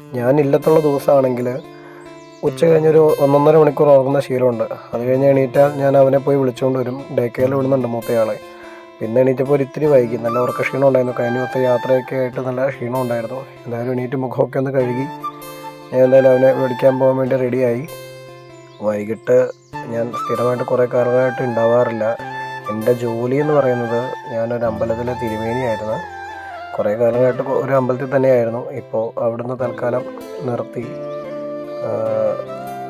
ഞാൻ ഇല്ലത്തുള്ള ദിവസമാണെങ്കിൽ ഉച്ച കഴിഞ്ഞൊരു ഒന്നൊന്നര മണിക്കൂർ ഉറങ്ങുന്ന ശീലമുണ്ട്. അത് കഴിഞ്ഞ് എണീറ്റാൽ ഞാൻ അവനെ പോയി വിളിച്ചുകൊണ്ട് വരും. ഡേ കെയറിൽ വിടുന്നുണ്ട് മൂത്തയാളെ. പിന്നെ എണീറ്റപ്പോൾ ഒരു ഇത്തിരി വൈകി. നല്ല ഉറക്ക ക്ഷീണം ഉണ്ടായിരുന്നു. കഴിഞ്ഞ ദിവസത്തെ യാത്രയൊക്കെ ആയിട്ട് നല്ല ക്ഷീണം ഉണ്ടായിരുന്നു. എന്തായാലും എണീറ്റ് മുഖമൊക്കെ ഒന്ന് കഴുകി ഞാൻ എന്തായാലും അവനെ വിളിക്കാൻ പോകാൻ വേണ്ടി റെഡിയായി. വൈകിട്ട് ഞാൻ സ്ഥിരമായിട്ട് കുറേ കാലമായിട്ട് ഉണ്ടാവാറില്ല. എന്റെ ജോലി എന്ന് പറയുന്നത് ഞാനൊരു അമ്പലത്തിലെ തിരുമേനിയായിരുന്നു. കുറേ കാലമായിട്ട് ഒരു അമ്പലത്തിൽ തന്നെയായിരുന്നു. ഇപ്പോൾ അവിടുന്ന് തൽക്കാലം നിർത്തി.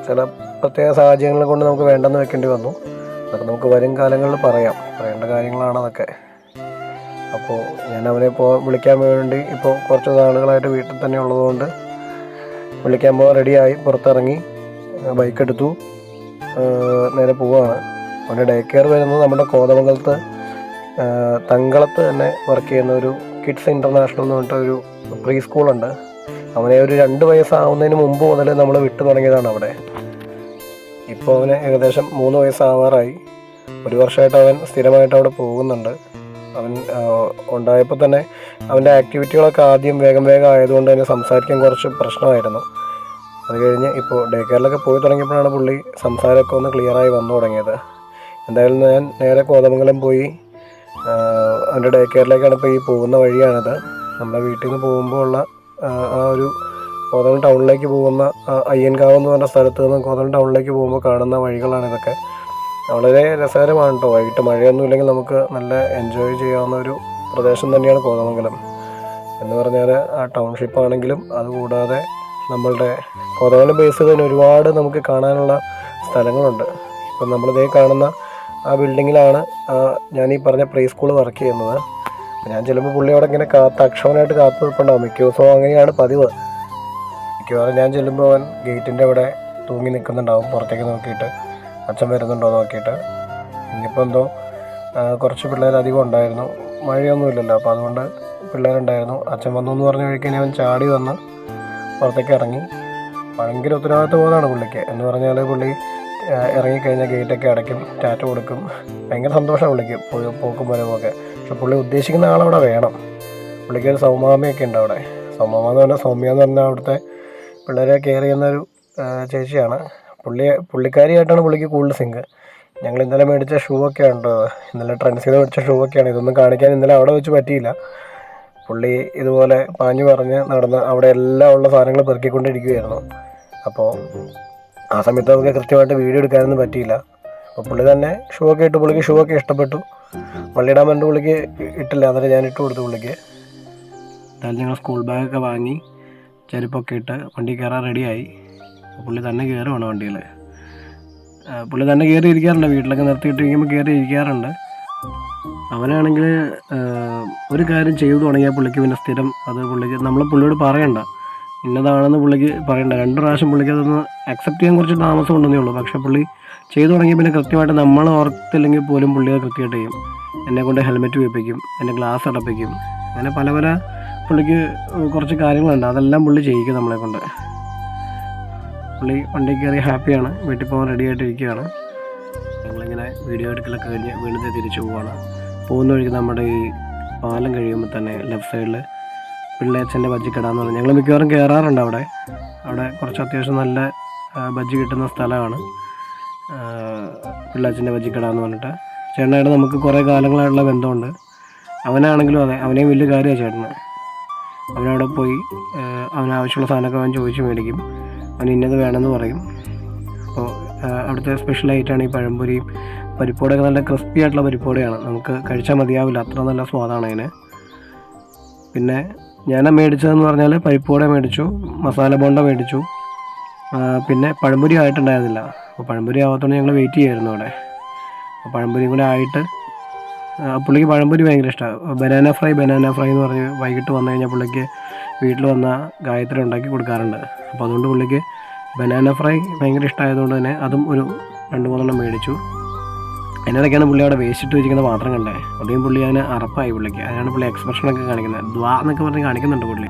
ചില പ്രത്യേക സാഹചര്യങ്ങൾ കൊണ്ട് നമുക്ക് വേണ്ടെന്ന് വെക്കേണ്ടി വന്നു. അതൊക്കെ നമുക്ക് വരും കാലങ്ങളിൽ പറയാം. പറയേണ്ട കാര്യങ്ങളാണ് അതൊക്കെ അപ്പോൾ ഞാൻ അവനെ ഇപ്പോൾ വിളിക്കാൻ വേണ്ടി ഇപ്പോൾ കുറച്ച് നാളുകളായിട്ട് വീട്ടിൽ തന്നെ ഉള്ളതുകൊണ്ട് വിളിക്കാൻ പോകാൻ റെഡിയായി. പുറത്തിറങ്ങി ബൈക്ക് എടുത്തു നേരെ പോവാണ്. അവന്റെ ഡേ കെയർ വരുന്നത് നമ്മുടെ കോതമംഗലത്ത് തങ്കളത്ത് തന്നെ വർക്ക് ചെയ്യുന്ന ഒരു കിഡ്സ് ഇന്റർനാഷണൽ എന്ന് പറഞ്ഞിട്ടൊരു പ്രീ സ്കൂളുണ്ട് അവനെ ഒരു രണ്ട് വയസ്സാവുന്നതിന് മുമ്പ് മുതൽ നമ്മൾ വിട്ടു തുടങ്ങിയതാണ് അവിടെ. ഇപ്പോൾ അവന് ഏകദേശം മൂന്ന് വയസ്സാവാറായി. ഒരു വർഷമായിട്ട് അവൻ സ്ഥിരമായിട്ട് അവിടെ പോകുന്നുണ്ട്. അവൻ ഉണ്ടായപ്പോൾ തന്നെ അവന്റെ ആക്ടിവിറ്റികളൊക്കെ ആദ്യം വേഗം വേഗം ആയതുകൊണ്ട് തന്നെ സംസാരിക്കാൻ കുറച്ച് പ്രശ്നമായിരുന്നു. അത് കഴിഞ്ഞ് ഇപ്പോൾ ഡേ കെയറിലൊക്കെ പോയി തുടങ്ങിയപ്പോഴാണ് പുള്ളി സംസാരമൊക്കെ ഒന്ന് ക്ലിയറായി വന്നു തുടങ്ങിയത്. എന്തായാലും ഞാൻ നേരെ കോതമംഗലം പോയി അവന്റെ ഡേ കെയറിലേക്കാണ് ഇപ്പോൾ ഈ പോകുന്ന വഴിയാണിത്. നമ്മുടെ വീട്ടിൽ നിന്ന് പോകുമ്പോൾ ഉള്ള ആ ഒരു കോതം ടൗണിലേക്ക് പോകുന്ന അയ്യൻകാവ് എന്ന് പറഞ്ഞ സ്ഥലത്ത് നിന്ന് കോതം ടൗണിലേക്ക് പോകുമ്പോൾ കാണുന്ന വഴികളാണ് ഇതൊക്കെ. വളരെ രസകരമാണ് കേട്ടോ വൈകിട്ട് മഴയൊന്നും ഇല്ലെങ്കിൽ നമുക്ക് നല്ല എൻജോയ് ചെയ്യാവുന്ന ഒരു പ്രദേശം തന്നെയാണ് കോതമംഗലം. എന്ന് പറഞ്ഞാൽ ആ ടൗൺഷിപ്പ് ആണെങ്കിലും അതുകൂടാതെ നമ്മളുടെ കോതമംഗലം ബേസ് തന്നെ ഒരുപാട് നമുക്ക് കാണാനുള്ള സ്ഥലങ്ങളുണ്ട്. ഇപ്പം നമ്മളിതേ കാണുന്ന ആ ബിൽഡിങ്ങിലാണ് ഞാൻ ഈ പറഞ്ഞ പ്രീ സ്കൂൾ വർക്ക് ചെയ്യുന്നത്. ഞാൻ ചെല്ലുമ്പോൾ പുള്ളിയോടെ ഇങ്ങനെ കാത്ത് അക്ഷമനായിട്ട് കാത്തു നിൽപ്പുണ്ടാവും. മിക്ക ദിവസവും അങ്ങനെയാണ് പതിവ്. മിക്കവാറും ഞാൻ ചെല്ലുമ്പോൾ അവൻ ഗേറ്റിന്റെ അവിടെ തൂങ്ങി നിൽക്കുന്നുണ്ടാവും പുറത്തേക്ക് നോക്കിയിട്ട്. അച്ഛൻ വരുന്നുണ്ടോ നോക്കിയിട്ട്. ഇനിയിപ്പോൾ എന്തോ കുറച്ച് പിള്ളേർ അധികം ഉണ്ടായിരുന്നു. മഴയൊന്നുമില്ലല്ലോ അപ്പോൾ അതുകൊണ്ട് പിള്ളേരുണ്ടായിരുന്നു. അച്ഛൻ വന്നു എന്ന് പറഞ്ഞു വഴിക്ക് അവൻ ചാടി വന്ന് പുറത്തേക്ക് ഇറങ്ങി. ഭയങ്കര ഉത്തരവാദിത്വബോധമാണ് പുള്ളിക്ക്. എന്ന് പറഞ്ഞാൽ പുള്ളി ഇറങ്ങിക്കഴിഞ്ഞാൽ ഗേറ്റൊക്കെ അടയ്ക്കും ടാറ്റ കൊടുക്കും. ഭയങ്കര സന്തോഷം വിളിക്കും പോക്കും വരവുമൊക്കെ. പക്ഷെ പുള്ളി ഉദ്ദേശിക്കുന്ന ആളവിടെ വേണം. പുള്ളിക്ക് ഒരു സൗമാമയൊക്കെ ഉണ്ട് അവിടെ. സൗമാമ എന്ന് പറഞ്ഞാൽ സൗമ്യ എന്ന് പറഞ്ഞാൽ അവിടുത്തെ പിള്ളേരെ കെയർ ചെയ്യുന്ന ഒരു ചേച്ചിയാണ്. പുള്ളി പുള്ളിക്കാരിയായിട്ടാണ് പുള്ളിക്ക് കൂടുതൽ സിങ്ക്. ഞങ്ങൾ ഇന്നലെ മേടിച്ച ഷൂ ഒക്കെ ഉണ്ട്? ഇന്നലെ ട്രെൻഡ്സിൽ മേടിച്ച ഷൂ ഒക്കെയാണ്. ഇതൊന്നും കാണിക്കാൻ ഇന്നലെ അവിടെ വെച്ച് പറ്റിയില്ല. പുള്ളി ഇതുപോലെ പാഞ്ഞു പറഞ്ഞ് നടന്ന് അവിടെ എല്ലാം ഉള്ള സാധനങ്ങൾ പെറുക്കിക്കൊണ്ടിരിക്കുകയായിരുന്നു. അപ്പോൾ ആ സമയത്ത് നമുക്ക് കൃത്യമായിട്ട് വീഡിയോ എടുക്കാനൊന്നും പറ്റിയില്ല. അപ്പോൾ പുള്ളി തന്നെ ഷൂ ഒക്കെ ഇട്ട് പുള്ളിക്ക് ഷൂ ഒക്കെ ഇഷ്ടപ്പെട്ടു. വള്ളിയിടാൻ വേണ്ടി പുള്ളിക്ക് ഇട്ടില്ല. അന്നേരം ഞാൻ ഇട്ട് കൊടുത്തു പുള്ളിക്ക്. എന്തായാലും ഞങ്ങൾ സ്കൂൾ ബാഗൊക്കെ വാങ്ങി ചെരുപ്പൊക്കെ ഇട്ട് വണ്ടി കയറാൻ റെഡിയായി പുള്ളി തന്നെ കയറുവാണ് വണ്ടിയിൽ പുള്ളി തന്നെ കയറി ഇരിക്കാറുണ്ട് വീട്ടിലൊക്കെ നിർത്തിയിട്ട് ഇരിക്കുമ്പോൾ കയറി ഇരിക്കാറുണ്ട് അവനാണെങ്കിൽ ഒരു കാര്യം ചെയ്തു തുടങ്ങിയാൽ പുള്ളിക്ക് പിന്നെ സ്ഥിരം അത് പുള്ളിക്ക് നമ്മൾ പുള്ളിയോട് പറയണ്ട. ഇന്നതാണെന്ന് പുള്ളിക്ക് പറയണ്ട. രണ്ട് പ്രാവശ്യം പുള്ളിക്ക് അതൊന്ന് അക്സെപ്റ്റ് ചെയ്യാൻ കുറച്ച് താമസം ഉണ്ടെന്നേ ഉള്ളൂ. പക്ഷേ പുള്ളി ചെയ്തു തുടങ്ങി പിന്നെ കൃത്യമായിട്ട് നമ്മൾ ഓർത്തില്ലെങ്കിൽ പോലും പുള്ളി അത് കൃത്യമായിട്ട് ചെയ്യും. എന്നെ കൊണ്ട് ഹെൽമെറ്റ് വെപ്പിക്കും എന്നെ ഗ്ലാസ് അടപ്പിക്കും. അങ്ങനെ പല പല പുള്ളിക്ക് കുറച്ച് കാര്യങ്ങളുണ്ട്. അതെല്ലാം പുള്ളി ചെയ്യിക്കും നമ്മളെ കൊണ്ട്. പുള്ളി വണ്ടി കയറി ഹാപ്പിയാണ്. വീട്ടിൽ പോകാൻ റെഡി ആയിട്ടിരിക്കുകയാണ് ഞങ്ങളിങ്ങനെ വീഡിയോ എടുക്കലൊക്കെ കഴിഞ്ഞ് വീണ്ടും തിരിച്ചു പോവുകയാണ് പോകുന്ന വഴിക്ക് നമ്മുടെ ഈ പാലം കഴിയുമ്പോൾ തന്നെ ലെഫ്റ്റ് സൈഡിൽ പിള്ളേച്ചന്റെ ബജ്ജിക്കട എന്ന് പറഞ്ഞാൽ ഞങ്ങൾ മിക്കവാറും കയറാറുണ്ട് അവിടെ. അവിടെ കുറച്ച് അത്യാവശ്യം നല്ല ബജ്ജി കിട്ടുന്ന സ്ഥലമാണ്. പിള്ളേച്ചന്റെ ബജ്ജിക്കട എന്ന് പറഞ്ഞിട്ട്. ചേട്ടനായിട്ട് നമുക്ക് കുറേ കാലങ്ങളായിട്ടുള്ള ബന്ധമുണ്ട്. അവനാണെങ്കിലും അതെ അവനെയും വലിയ കാര്യമാണ് ചേട്ടന്. അവനവിടെ പോയി അവന് ആവശ്യമുള്ള സാധനമൊക്കെ അവൻ ചോദിച്ച് മേടിക്കും. അവൻ ഇന്നത് വേണമെന്ന് പറയും. അപ്പോൾ അവിടുത്തെ സ്പെഷ്യൽ ആയിട്ടാണ് ഈ പഴംപൊരിയും പരിപ്പോടൊക്കെ നല്ല ക്രിസ്പി ആയിട്ടുള്ള പരിപ്പോടയാണ് നമുക്ക് കഴിച്ചാൽ മതിയാവില്ല. അത്ര നല്ല സ്വാദാണ് അതിന്. പിന്നെ ഞാൻ മേടിച്ചതെന്ന് പറഞ്ഞാൽ പരിപ്പോട മേടിച്ചു മസാല ബോണ്ട മേടിച്ചു. പിന്നെ പഴംപൊരി ആയിട്ടുണ്ടായിരുന്നില്ല. അപ്പോൾ പഴംപൊരി ആവാത്തതുകൊണ്ട് ഞങ്ങൾ വെയിറ്റ് ചെയ്യായിരുന്നു അവിടെ. അപ്പോൾ പഴംപൊരിയും കൂടെ ആയിട്ട് പുള്ളിക്ക് പഴംപൊരി ഭയങ്കര ഇഷ്ടമാണ് ബനാന ഫ്രൈ ബനാന ഫ്രൈ എന്ന് പറഞ്ഞ് വൈകിട്ട് വന്നു കഴിഞ്ഞാൽ പുള്ളിക്ക് വീട്ടിൽ വന്ന ഗായത്രി ഉണ്ടാക്കി കൊടുക്കാറുണ്ട്. അപ്പോൾ അതുകൊണ്ട് പുള്ളിക്ക് ബനാന ഫ്രൈ ഭയങ്കര ഇഷ്ടമായതുകൊണ്ട് തന്നെ അതും ഒരു രണ്ട് മൂന്നെണ്ണം മേടിച്ചു. അതിനിടയ്ക്കാണ് പുള്ളി അവിടെ വേസ്റ്റ് വെച്ചിരിക്കുന്ന പാത്രം കണ്ടേ. അധികം പുള്ളി അതിന് അറപ്പായി പുള്ളിക്ക്. അതിനാണ് പുള്ളി എക്സ്പ്രഷനൊക്കെ കാണിക്കുന്നത്. ദ്വാ എന്നൊക്കെ പറഞ്ഞ് കാണിക്കുന്നുണ്ട് പുള്ളി.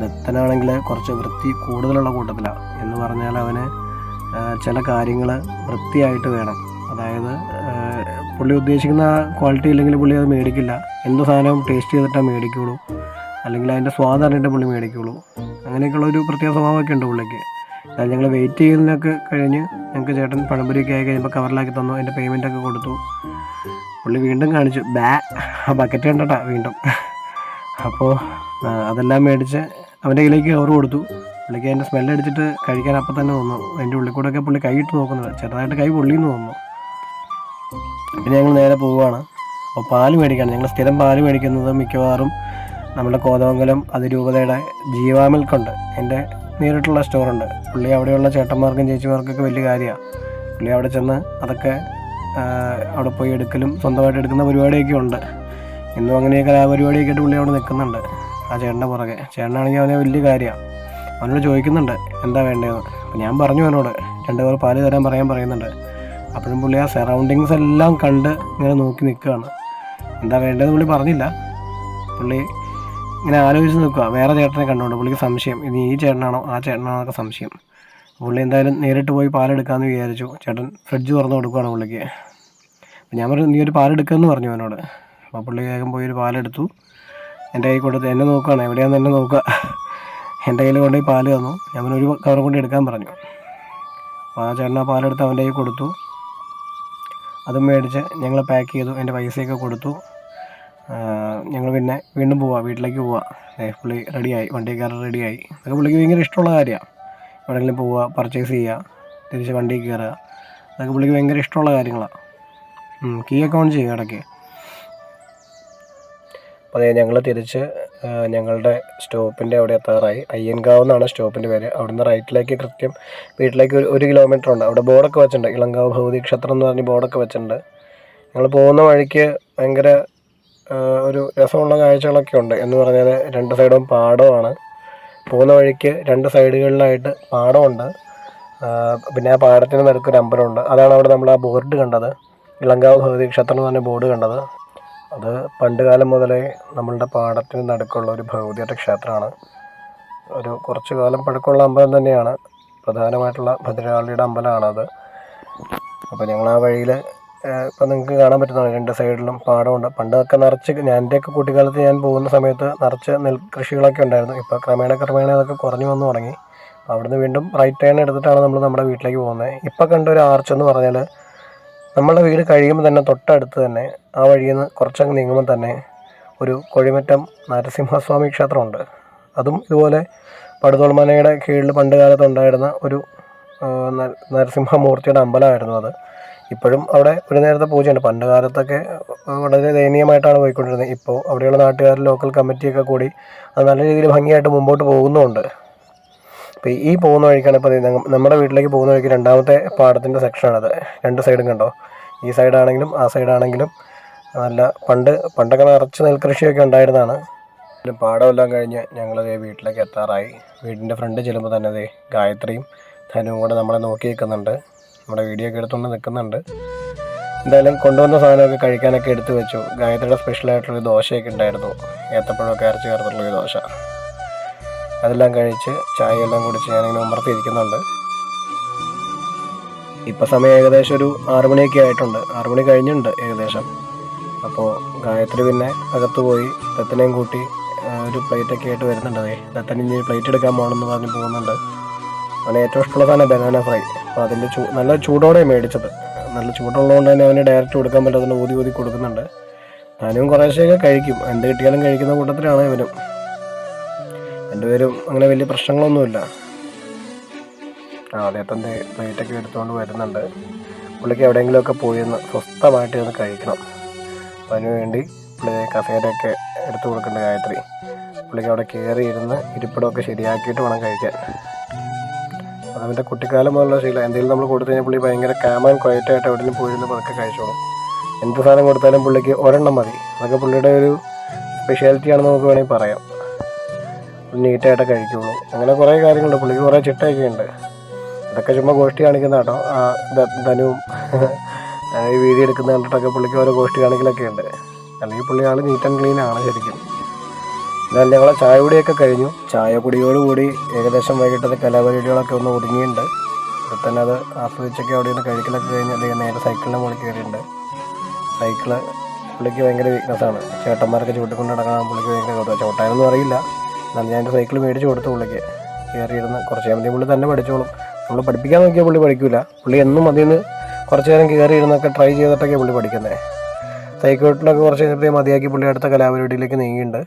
ദത്തനാണെങ്കിൽ കുറച്ച് വൃത്തി കൂടുതലുള്ള കൂട്ടത്തിലാണ് എന്ന് പറഞ്ഞാൽ അവന് ചില കാര്യങ്ങൾ വൃത്തിയായിട്ട് വേണം. അതായത് പുള്ളി ഉദ്ദേശിക്കുന്ന ക്വാളിറ്റി ഇല്ലെങ്കിൽ പുള്ളി അത് മേടിക്കില്ല. എന്ത് സാധനവും ടേസ്റ്റ് ചെയ്തിട്ടാണ് മേടിക്കുള്ളൂ. അല്ലെങ്കിൽ അതിന്റെ സ്വാദ് അറിഞ്ഞിട്ട് പുള്ളി മേടിക്കുള്ളൂ. അങ്ങനെയൊക്കെയുള്ള ഒരു പ്രത്യേക സ്വഭാവമൊക്കെ ഉണ്ട് പുള്ളിക്ക്. അതായത് ഞങ്ങൾ വെയിറ്റ് ചെയ്യുന്നതൊക്കെ കഴിഞ്ഞ് ഞങ്ങൾക്ക് ചേട്ടൻ പഴംപൊരിയൊക്കെ ആയി കഴിയുമ്പോൾ കവറിലാക്കി തന്നു അതിന്റെ പേയ്മെന്റൊക്കെ കൊടുത്തു. പുള്ളി വീണ്ടും കാണിച്ചു ബാ ആ ബക്കറ്റ് കണ്ടട്ടാ വീണ്ടും. അപ്പോൾ അതെല്ലാം മേടിച്ച് അവന്റെ കയ്യിലേക്ക് കവർ കൊടുത്തു. പുള്ളിക്ക് അതിന്റെ സ്മെൽ അടിച്ചിട്ട് കഴിക്കാൻ അപ്പം തന്നെ തോന്നുന്നു അതിന്റെ ഉള്ളിൽ കൂടെയൊക്കെ പുള്ളി കൈ ഇട്ട് നോക്കുന്നത് ചെറുതായിട്ട് കൈ പൊള്ളിയെന്ന് തോന്നുന്നു. പിന്നെ ഞങ്ങൾ നേരെ പോവുകയാണ് അപ്പോൾ പാൽ മേടിക്കണം. ഞങ്ങൾ സ്ഥിരം പാൽ മേടിക്കുന്നത് മിക്കവാറും നമ്മുടെ കോതമംഗലം അതിരൂപതയുടെ ജീവാമിൽക്കുണ്ട്. എന്റെ നേരിട്ടുള്ള സ്റ്റോറുണ്ട്. പുള്ളി അവിടെയുള്ള ചേട്ടന്മാർക്കും ചേച്ചിമാർക്കൊക്കെ വലിയ കാര്യമാണ് പുള്ളി അവിടെ ചെന്ന് അതൊക്കെ അവിടെ പോയി എടുക്കലും സ്വന്തമായിട്ട് എടുക്കുന്ന പരിപാടിയൊക്കെ ഉണ്ട്. ഇന്നും അങ്ങനെയൊക്കെ ആ പരിപാടിയൊക്കെ ആയിട്ട് പുള്ളി അവിടെ നിൽക്കുന്നുണ്ട്. ആ ചേട്ടന്റെ പുറകെ. ചേട്ടനാണെങ്കിൽ അവനെ വലിയ കാര്യമാണ് അവനോട് ചോദിക്കുന്നുണ്ട് എന്താ വേണ്ടതെന്ന് അപ്പം ഞാൻ പറഞ്ഞു അവനോട്. രണ്ട് പേർ പാൽ തരാൻ പറയാൻ പറയുന്നുണ്ട്. അപ്പോഴും പുള്ളി ആ സറൗണ്ടിങ്സ് എല്ലാം കണ്ട് ഇങ്ങനെ നോക്കി നിൽക്കുകയാണ്. എന്താ വേണ്ടതെന്ന് പുള്ളി പറഞ്ഞില്ല. പുള്ളി ഇങ്ങനെ ആലോചിച്ച് നിൽക്കുക. വേറെ ചേട്ടനെ കണ്ടുകൊണ്ട് പുള്ളിക്ക് സംശയം. ഇനി ഈ ചേട്ടനാണോ ആ ചേട്ടനാണോ എന്നൊക്കെ സംശയം. പുള്ളി എന്തായാലും നേരിട്ട് പോയി പാലെടുക്കാമെന്ന് വിചാരിച്ചു. ചേട്ടൻ ഫ്രിഡ്ജ് തുറന്ന് കൊടുക്കുകയാണ് പുള്ളിക്ക്. അപ്പം ഞാൻ പറഞ്ഞു നീ ഒരു പാലെടുക്കാമെന്ന് പറഞ്ഞു അവനോട്. അപ്പോൾ പുള്ളി വേഗം പോയി ഒരു പാലെടുത്തു. എന്റെ കൈ കൊടുത്ത് എന്നെ നോക്കുകയാണ്. എവിടെയാണെന്ന് എന്നെ നോക്കുക. എന്റെ കയ്യിൽ കൊണ്ടുപോയി പാൽ തന്നു. ഞാൻ ഒരു കവർ കൊണ്ട് എടുക്കാൻ പറഞ്ഞു. അപ്പോൾ ആ ചേട്ടൻ ആ പാലെടുത്ത് അവന്റെ കയ്യിൽ കൊടുത്തു. അതും മേടിച്ച് ഞങ്ങൾ പാക്ക് ചെയ്തു. എന്റെ പൈസയൊക്കെ കൊടുത്തു. ഞങ്ങൾ പിന്നെ വീണ്ടും പോവാം വീട്ടിലേക്ക് പോവാം. ഏ പുള്ളി റെഡിയായി വണ്ടി കയറി റെഡിയായി. അതൊക്കെ പുള്ളിക്ക് ഭയങ്കര ഇഷ്ടമുള്ള കാര്യമാണ് എവിടെയെങ്കിലും പോവുക പർച്ചേസ് ചെയ്യുക തിരിച്ച് വണ്ടിയിൽ കയറുക അതൊക്കെ പുള്ളിക്ക് ഭയങ്കര ഇഷ്ടമുള്ള കാര്യങ്ങളാണ് കീ ഒക്കെ ഓൺ ചെയ്യുക ഇടയ്ക്ക്. അപ്പോൾ അതെ ഞങ്ങൾ തിരിച്ച് ഞങ്ങളുടെ സ്റ്റോപ്പിന്റെ അവിടെ എത്താറായി. അയ്യൻകാവ് എന്നാണ് സ്റ്റോപ്പിന്റെ പേര്. അവിടുന്ന് റൈറ്റിലേക്ക് കൃത്യം വീട്ടിലേക്ക് ഒരു ഒരു കിലോമീറ്റർ ഉണ്ട്. അവിടെ ബോർഡൊക്കെ വെച്ചിട്ടുണ്ട്. ഇളങ്കാവ് ഭഗവതി ക്ഷേത്രം എന്ന് പറഞ്ഞ് ബോർഡൊക്കെ വെച്ചിട്ടുണ്ട്. ഞങ്ങൾ പോകുന്ന വഴിക്ക് ഭയങ്കര ഒരു രസമുള്ള കാഴ്ചകളൊക്കെ ഉണ്ട്. എന്ന് പറഞ്ഞാൽ രണ്ട് സൈഡും പാടമാണ്. പോകുന്ന വഴിക്ക് രണ്ട് സൈഡുകളിലായിട്ട് പാടമുണ്ട്. പിന്നെ ആ പാടത്തിന് നടുക്കൊരു അമ്പലമുണ്ട്. അതാണ് അവിടെ നമ്മൾ ആ ബോർഡ് കണ്ടത്. ഇളങ്കാവ് ഭഗവതി ക്ഷേത്രം എന്ന് പറഞ്ഞ ബോർഡ് കണ്ടത്. അത് പണ്ട് കാലം മുതലേ നമ്മളുടെ പാടത്തിന് നടുക്കുള്ള ഒരു ഭഗവതിയുടെ ക്ഷേത്രമാണ്. ഒരു കുറച്ച് കാലം പഴക്കമുള്ള അമ്പലം തന്നെയാണ്. പ്രധാനമായിട്ടുള്ള ഭദ്രകാളിയുടെ അമ്പലമാണത്. അപ്പോൾ ഞങ്ങൾ ആ വഴിയിൽ ഇപ്പം നിങ്ങൾക്ക് കാണാൻ പറ്റുന്നതാണ് രണ്ട് സൈഡിലും പാടമുണ്ട്. പണ്ടൊക്കെ നിറച്ച് ഞാൻ എന്റെയൊക്കെ കുട്ടിക്കാലത്ത് ഞാൻ പോകുന്ന സമയത്ത് നിറച്ച് നെൽകൃഷികളൊക്കെ ഉണ്ടായിരുന്നു. ഇപ്പോൾ ക്രമേണ ക്രമേണ അതൊക്കെ കുറഞ്ഞു വന്നു തുടങ്ങി. അപ്പോൾ അവിടുന്ന് വീണ്ടും റൈറ്റ് ടേൺ എടുത്തിട്ടാണ് നമ്മൾ നമ്മുടെ വീട്ടിലേക്ക് പോകുന്നത്. ഇപ്പോൾ കണ്ട ഒരു ആർച്ച് എന്ന് പറഞ്ഞാൽ നമ്മളുടെ വീട് കഴിയുമ്പോൾ തന്നെ തൊട്ടടുത്ത് തന്നെ ആ വഴിയിൽ നിന്ന് കുറച്ചങ്ങ് നീങ്ങുമ്പോൾ തന്നെ ഒരു കൊഴിമറ്റം നരസിംഹസ്വാമി ക്ഷേത്രമുണ്ട്. അതും ഇതുപോലെ പടുതോൾമനയുടെ കീഴിൽ പണ്ട് കാലത്ത് ഉണ്ടായിരുന്ന ഒരു നരസിംഹമൂർത്തിയുടെ അമ്പലമായിരുന്നു അത്. ഇപ്പോഴും അവിടെ ഒരു നേരത്തെ പൂജയുണ്ട്. പണ്ട് കാലത്തൊക്കെ വളരെ ദയനീയമായിട്ടാണ് പോയിക്കൊണ്ടിരുന്നത്. ഇപ്പോൾ അവിടെയുള്ള നാട്ടുകാർ ലോക്കൽ കമ്മിറ്റിയൊക്കെ കൂടി അത് നല്ല രീതിയിൽ ഭംഗിയായിട്ട് മുമ്പോട്ട് പോകുന്നുമുണ്ട് അപ്പോൾ ഈ പോകുന്ന വഴിക്കാണ് ഇപ്പോൾ നമ്മുടെ വീട്ടിലേക്ക് പോകുന്ന വഴിക്ക് രണ്ടാമത്തെ പാടത്തിന്റെ സെക്ഷനാണത്. രണ്ട് സൈഡും കണ്ടോ? ഈ സൈഡാണെങ്കിലും ആ സൈഡാണെങ്കിലും നല്ല പണ്ട് പണ്ടൊക്കെ നിറച്ച് നെൽകൃഷിയൊക്കെ ഉണ്ടായിരുന്നതാണ്. പിന്നെ പാടമെല്ലാം കഴിഞ്ഞ് ഞങ്ങളതേ വീട്ടിലേക്ക് എത്താറായി. വീടിന്റെ ഫ്രണ്ട് ചെല്ലുമ്പോൾ തന്നെ അതേ ഗായത്രിയും ധനുവും കൂടെ നമ്മളെ നോക്കി നിൽക്കുന്നുണ്ട്. നമ്മുടെ വീഡിയോ ഒക്കെ എടുത്തുകൊണ്ട് നിൽക്കുന്നുണ്ട്. എന്തായാലും കൊണ്ടുവന്ന സാധനമൊക്കെ കഴിക്കാനൊക്കെ എടുത്തു വെച്ചു. ഗായത്രിയുടെ സ്പെഷ്യലായിട്ടുള്ളൊരു ദോശയൊക്കെ ഉണ്ടായിരുന്നു. ഏത്തപ്പഴമൊക്കെ അരച്ച് ചേർത്തിട്ടുള്ളൊരു ദോശ. അതെല്ലാം കഴിച്ച് ചായയെല്ലാം കുടിച്ച് ഞാനിങ്ങനെ ഉമർത്തിയിരിക്കുന്നുണ്ട്. ഇപ്പം സമയം ഏകദേശം ഒരു ആറു മണിയൊക്കെ ആയിട്ടുണ്ട്. ആറു മണി കഴിഞ്ഞിട്ടുണ്ട് ഏകദേശം. അപ്പോൾ ഗായത്രി പിന്നെ അകത്ത് പോയി ദത്തനെയും കൂട്ടി ഒരു പ്ലേറ്റൊക്കെ ആയിട്ട് വരുന്നുണ്ട്. അതെ ദത്തൻ ഇനി പ്ലേറ്റ് എടുക്കാൻ പോകണമെന്ന് പറഞ്ഞ് പോകുന്നുണ്ട്. അവന് ഏറ്റവും ഇഷ്ടമുള്ള സാധനം ബനാന ഫ്രൈ അപ്പോൾ അതിന്റെ ചൂ നല്ല ചൂടോടെ മേടിച്ചത്. നല്ല ചൂടുള്ളതുകൊണ്ട് തന്നെ അവന് ഡയറക്റ്റ് കൊടുക്കാൻ പറ്റാത്തതുകൊണ്ട് ഊതി ഊതി കൊടുക്കുന്നുണ്ട്. ഞാനും കുറേശ്ശെയൊക്കെ കഴിക്കും. എന്ത് കിട്ടിയാലും കഴിക്കുന്ന കൂട്ടത്തിലാണ് ഇവനും. രണ്ടുപേരും അങ്ങനെ വലിയ പ്രശ്നങ്ങളൊന്നുമില്ല. ആ അദ്ദേഹത്തിന്റെ പ്ലേറ്റൊക്കെ എടുത്തുകൊണ്ട് വരുന്നുണ്ട്. പുള്ളിക്ക് എവിടെയെങ്കിലുമൊക്കെ ഒന്ന് സ്വസ്ഥമായിട്ട് ഒന്ന് കഴിക്കണം. അപ്പം അതിന് വേണ്ടി പുള്ളി കസേരയൊക്കെ എടുത്തു കൊടുക്കേണ്ട ഗായത്രി. പുള്ളിക്ക് അവിടെ കയറി ഇരുന്ന് ഇരിപ്പിടമൊക്കെ ശരിയാക്കിയിട്ട് വേണം കഴിക്കാൻ. അതവന്റെ കുട്ടിക്കാലം മുതലുള്ള ശീലം. എന്തെങ്കിലും നമ്മൾ കൊടുത്തു കഴിഞ്ഞാൽ പുള്ളി ഭയങ്കര കാമാൻ ക്വയറ്റായിട്ട് എവിടെയെങ്കിലും പോയിരുന്ന് പതുക്കെ കഴിച്ചോളും. എന്ത് സാധനം കൊടുത്താലും പുള്ളിക്ക് ഒരെണ്ണം മതി. അതൊക്കെ പുള്ളിയുടെ ഒരു സ്പെഷ്യാലിറ്റി ആണെന്ന് നമുക്ക് വേണമെങ്കിൽ പറയാം. നീറ്റായിട്ട് കഴിക്കുള്ളൂ. അങ്ങനെ കുറേ കാര്യങ്ങളുണ്ട്. പുള്ളിക്ക് കുറേ ചിട്ടയൊക്കെ ഉണ്ട്. ഇതൊക്കെ ചുമ്മാ ഗോഷ്ടി കാണിക്കുന്ന കേട്ടോ. ധനുവും ഈ വീഡിയോ എടുക്കുന്ന കണ്ടിട്ടൊക്കെ പുള്ളിക്ക് ഓരോ ഗോഷ്ടി കാണിക്കലൊക്കെ ഉണ്ട്. അല്ലെങ്കിൽ പുള്ളി ആൾ നീറ്റ് ആൻഡ് ക്ലീൻ ആണ് ശരിക്കും. എന്നാലും ഞങ്ങളെ ചായ കുടിയൊക്കെ കഴിഞ്ഞു. ചായ കുടിയോടുകൂടി ഏകദേശം വൈകിട്ടത്തെ കലാപരിപാടികളൊക്കെ ഒന്ന് ഒതുങ്ങിയിട്ടുണ്ട്. ഇവിടെ തന്നെ അത് ആസ്വദിച്ചൊക്കെ അവിടെ നിന്ന് കഴിക്കലൊക്കെ കഴിഞ്ഞ് അല്ലെങ്കിൽ നേരെ സൈക്കിളിന്റെ മുകളിൽ കയറിയിട്ടുണ്ട്. സൈക്കിൾ പുള്ളിക്ക് ഭയങ്കര വീക്ക്നെസ്സാണ് ചേട്ടന്മാരൊക്കെ ചൂട്ടിക്കൊണ്ട് നടക്കണം പുള്ളിക്ക് ഭയങ്കര കൗതുക ചോട്ടായെന്നൊന്നും അറിയില്ല. എന്നാലും ഞാൻ എന്റെ സൈക്കിൾ മേടിച്ച് കൊടുത്തു പുള്ളിക്ക്. കയറിയിരുന്ന് കുറച്ച് നേരം പുള്ളി തന്നെ പഠിച്ചോളും. നമ്മൾ പഠിപ്പിക്കാൻ നോക്കിയാൽ പുള്ളി പഠിക്കില്ല പുള്ളി എന്നും അതിൽ നിന്ന് കുറച്ച് നേരം കയറിയിരുന്നൊക്കെ ട്രൈ ചെയ്തിട്ടൊക്കെ പുള്ളി പഠിക്കുന്നത് സൈക്കിളിലൊക്കെ കുറച്ച് കഴിഞ്ഞപ്പോഴേ മതിയാക്കി പുള്ളി അടുത്ത കലാപരിപാടിയിലേക്ക് നീങ്ങിയിട്ടുണ്ട്.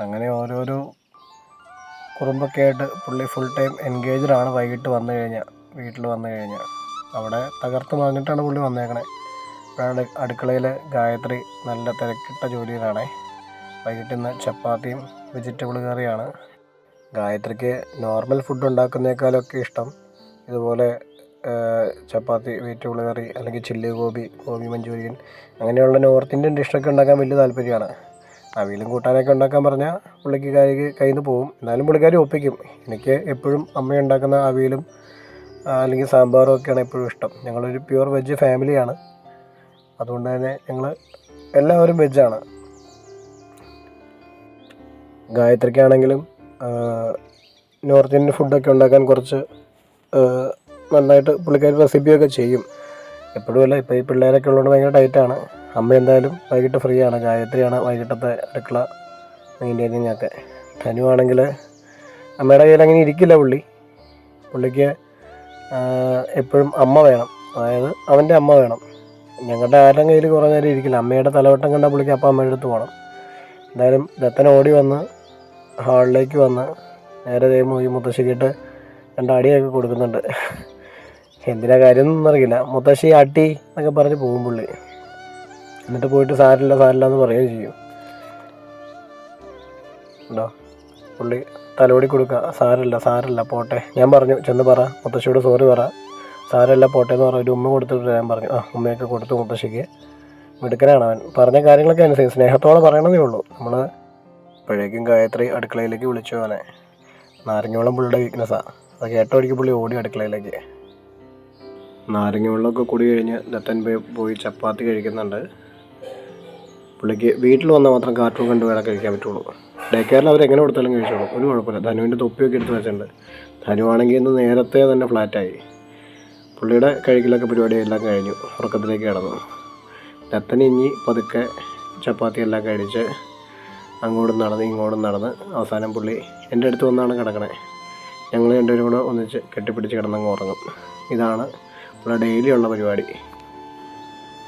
അങ്ങനെ ഓരോരോ കുറുമ്പൊക്കെ ആയിട്ട് പുള്ളി ഫുൾ ടൈം എൻഗേജ്ഡ് ആണ് വൈകിട്ട് വന്നു കഴിഞ്ഞാൽ വീട്ടിൽ വന്നു കഴിഞ്ഞാൽ അവിടെ തകർത്ത് മറിഞ്ഞിട്ടാണ് പുള്ളി വന്നേക്കണേ. ഇപ്പോഴാണ് അടുക്കളയിൽ ഗായത്രി നല്ല തിരക്കിട്ട ജോലിയിലാണേ. വൈകിട്ട് ഇന്ന് ചപ്പാത്തിയും വെജിറ്റബിൾ കറിയാണ്. ഗായത്രിക്ക് നോർമൽ ഫുഡ് ഉണ്ടാക്കുന്നേക്കാളൊക്കെ ഇഷ്ടം. ഇതുപോലെ ചപ്പാത്തി വെജിറ്റബിൾ കറി അല്ലെങ്കിൽ ചില്ലി ഗോബി ഗോബി മഞ്ചൂരിയൻ അങ്ങനെയുള്ള നോർത്ത് ഇന്ത്യൻ ഡിഷൊക്കെ ഉണ്ടാക്കാൻ വലിയ താല്പര്യമാണ്. അവിയലും കൂട്ടാനൊക്കെ ഉണ്ടാക്കാൻ പറഞ്ഞാൽ പുള്ളിക്ക് കാര്യം കയ്യിൽ നിന്ന് പോകും എന്നാലും പുള്ളിക്കാരി ഒപ്പിക്കും. എനിക്ക് എപ്പോഴും അമ്മ ഉണ്ടാക്കുന്ന അവിയലും അല്ലെങ്കിൽ സാമ്പാറും ഒക്കെയാണ് എപ്പോഴും ഇഷ്ടം. ഞങ്ങളൊരു പ്യുവർ വെജ് ഫാമിലിയാണ് അതുകൊണ്ട് തന്നെ ഞങ്ങൾ എല്ലാവരും വെജാണ് ഗായത്രിക്കാണെങ്കിലും നോർത്ത് ഇന്ത്യൻ ഫുഡൊക്കെ ഉണ്ടാക്കാൻ കുറച്ച് നന്നായിട്ട് പുള്ളിക്കാരി റെസിപ്പിയൊക്കെ ചെയ്യും. എപ്പോഴും അല്ല ഇപ്പോൾ ഈ പിള്ളേരൊക്കെ ഉള്ളതുകൊണ്ട് ഭയങ്കര ടൈറ്റാണ് അമ്മ എന്തായാലും വൈകിട്ട് ഫ്രീ ആണ് ഗായത്രിയാണ് വൈകിട്ടത്തെ അടുക്കള മെയിന്റെയിനിങ് ഒക്കെ ധനു ആണെങ്കിൽ അമ്മയുടെ കയ്യിൽ അങ്ങനെ ഇരിക്കില്ല പുള്ളി. പുള്ളിക്ക് എപ്പോഴും അമ്മ വേണം. അതായത് അവന്റെ അമ്മ വേണം. ഞങ്ങളുടെ ആരുടെ കയ്യിൽ കുറേ നേരം ഇരിക്കില്ല. അമ്മയുടെ തലവട്ടം കണ്ട പുള്ളിക്ക് അപ്പം അമ്മയുടെ അടുത്ത് പോകണം. എന്തായാലും ദത്തൻ ഓടി വന്ന് ഹാളിലേക്ക് വന്ന് നേരെ ദൈവം ഈ മുത്തശ്ശിക്കിട്ട് രണ്ട് അടിയൊക്കെ കൊടുക്കുന്നുണ്ട്. എന്തിനാ കാര്യം അറിയില്ല. മുത്തശ്ശി അട്ടി എന്നൊക്കെ പറഞ്ഞ് പോകും പുള്ളി. എന്നിട്ട് പോയിട്ട് സാരില്ല സാരില്ല എന്ന് പറയുകയും ചെയ്യും. ഉണ്ടോ? പുള്ളി തലോടി കൊടുക്കുക സാരല്ല സാരല്ല പോട്ടെ. ഞാൻ പറഞ്ഞു ചെന്ന് പറ മുത്തശ്ശിയോട് സോറി പറ. സാരല്ല പോട്ടെ എന്ന് പറഞ്ഞ ഒരു ഉമ്മ കൊടുത്തിട്ട് ഞാൻ പറഞ്ഞു ആ ഉമ്മയൊക്കെ കൊടുത്തു മുത്തശ്ശിക്ക്. മിടുക്കനാണ് അവൻ. പറഞ്ഞ കാര്യങ്ങളൊക്കെ അനുസരിച്ച് സ്നേഹത്തോടെ പറയണതേ ഉള്ളൂ. നമ്മൾ പഴയക്കും ഗായത്രി അടുക്കളയിലേക്ക് വിളിച്ചു അവനെ. നാരങ്ങവെള്ളം പുള്ളിയുടെ വീക്ക്നെസ്സാണ് അത് കേട്ടോടിക്ക് പുള്ളി ഓടി അടുക്കളയിലേക്ക്. നാരങ്ങവെള്ളമൊക്കെ കൂടി കഴിഞ്ഞ് ദത്തൻ പോയി ചപ്പാത്തി കഴിക്കുന്നുണ്ട്. പുള്ളിക്ക് വീട്ടിൽ വന്നാൽ മാത്രം കാർട്ടൂൺ കണ്ട് വേണം കഴിക്കാൻ പറ്റുള്ളൂ. ഡേ കെയറിൽ അവർ എങ്ങനെ കൊടുത്താലും കഴിച്ചോളൂ. ഒരു കുഴപ്പമില്ല. ധനുവിന്റെ തൊപ്പിയൊക്കെ എടുത്ത് വെച്ചിട്ടുണ്ട്. ധനുവാണെങ്കിൽ ഇന്ന് നേരത്തെ തന്നെ ഫ്ലാറ്റായി പുള്ളിയുടെ കഴിക്കലൊക്കെ പരിപാടി എല്ലാം കഴിഞ്ഞു. ഉറക്കത്തിലേക്ക് കിടന്നു. ദത്തൻ ഇഞ്ഞി പതുക്കെ ചപ്പാത്തി എല്ലാം കഴിച്ച് അങ്ങോട്ടും നടന്ന് ഇങ്ങോട്ടും നടന്ന് അവസാനം പുള്ളി എന്റെ അടുത്ത് വന്നാണ് കിടക്കണേ. ഞങ്ങൾ രണ്ടുപേരും കൂടെ ഒന്നിച്ച് കെട്ടിപ്പിടിച്ച് കിടന്നങ്ങ് ഉറങ്ങും. ഇതാണ് പുള്ളി ഡെയിലി ഉള്ള പരിപാടി.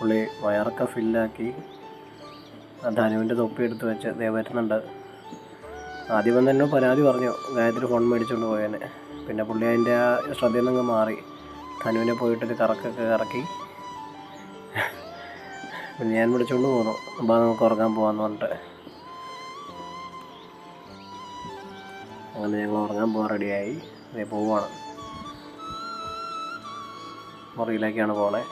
പുള്ളി വയറൊക്കെ ഫില്ലാക്കി ധനുവിന്റെ തൊപ്പി എടുത്ത് വെച്ച് ദേ വരുന്നുണ്ട്. ആദ്യം തന്നെ പരാതി പറഞ്ഞു. ഗായത്രി ഫോൺ മേടിച്ചുകൊണ്ട് പോയേനെ. പിന്നെ പുള്ളി അതിന്റെ ആ ശ്രദ്ധയിൽ നിന്ന് മാറി. ധനുവിനെ പോയിട്ടൊരു കറക്കൊക്കെ കറക്കി. പിന്നെ ഞാൻ വിളിച്ചുകൊണ്ട് പോന്നു. അപ്പോൾ നമുക്ക് ഉറങ്ങാൻ പോകാമെന്ന് പറഞ്ഞിട്ട്. അങ്ങനെ ഞങ്ങൾ ഉറങ്ങാൻ പോകാൻ റെഡിയായി. അതേ പോവാണ്. മുറിയിലേക്കാണ് പോണേ.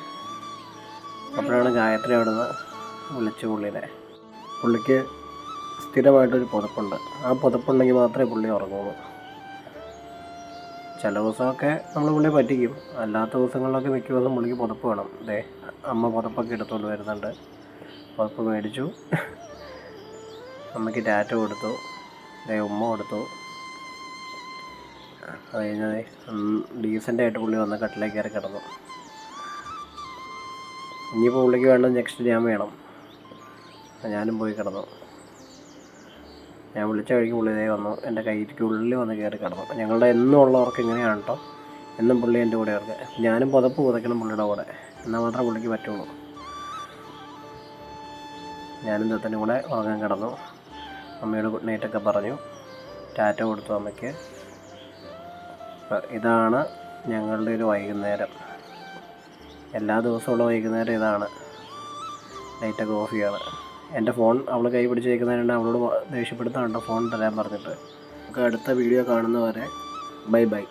അപ്പോഴാണ് ഗായത്രി അവിടുന്ന് വിളിച്ചു പുള്ളിനെ. പുള്ളിക്ക് സ്ഥിരമായിട്ടൊരു പുതപ്പുണ്ട്. ആ പുതപ്പുണ്ടെങ്കിൽ മാത്രമേ പുള്ളി ഉറങ്ങുള്ളൂ. ചില ദിവസമൊക്കെ നമ്മൾ പുള്ളിയെ പറ്റിക്കും. അല്ലാത്ത ദിവസങ്ങളിലൊക്കെ മിക്ക ദിവസം പുള്ളിക്ക് പുതപ്പ് വേണം. ദേ അമ്മ പുതപ്പൊക്കെ എടുത്തുകൊണ്ട് വരുന്നുണ്ട്. പുതപ്പ് മേടിച്ചു. അമ്മയ്ക്ക് ടാറ്റ കൊടുത്തു. ദേ ഉമ്മ കൊടുത്തു. അത് കഴിഞ്ഞാൽ ഡീസന്റ് ആയിട്ട് പുള്ളി വന്ന കട്ടിലേക്ക് കയറി കിടന്നു. ഇനിയിപ്പോൾ പുള്ളിക്ക് വേണ്ട നെക്സ്റ്റ് ഞാൻ വേണം. ഞാനും പോയി കിടന്നു. ഞാൻ വിളിച്ച വഴിക്ക് പുള്ളി ഇതേ വന്നു. എന്റെ കൈക്ക് ഉള്ളിൽ വന്ന് കയറി കിടന്നു. ഞങ്ങളുടെ എന്നും ഉള്ളവർക്ക് ഇങ്ങനെയാണ് കേട്ടോ എന്നും പുള്ളി എന്റെ കൂടെ ഇറക്കുക ഞാനും പുതപ്പ് പുതയ്ക്കണം പുള്ളിയുടെ കൂടെ. എന്നാൽ മാത്രമേ പുള്ളിക്ക് പറ്റുള്ളൂ. ഞാനും ദത്തന്റെ കൂടെ ഉറങ്ങാൻ കിടന്നു. അമ്മയോട് ഗുഡ് നൈറ്റൊക്കെ പറഞ്ഞു. ടാറ്റ കൊടുത്തു അമ്മയ്ക്ക്. ഇതാണ് ഞങ്ങളുടെ ഒരു വൈകുന്നേരം. എല്ലാ ദിവസവും ഉള്ള വൈകുന്നേരം ഇതാണ്. ലൈറ്റൊക്കെ ഓഫ് ചെയ്യാണ്. എന്റെ ഫോൺ അവൾ കൈ പിടിച്ചേക്കുന്നതിനുണ്ട് അവളോട് ദേഷ്യപ്പെടുത്താണ്ട് ഫോൺ തരാൻ പറഞ്ഞിട്ട്. നമുക്ക് അടുത്ത വീഡിയോ കാണുന്നവരെ ബൈ ബൈ.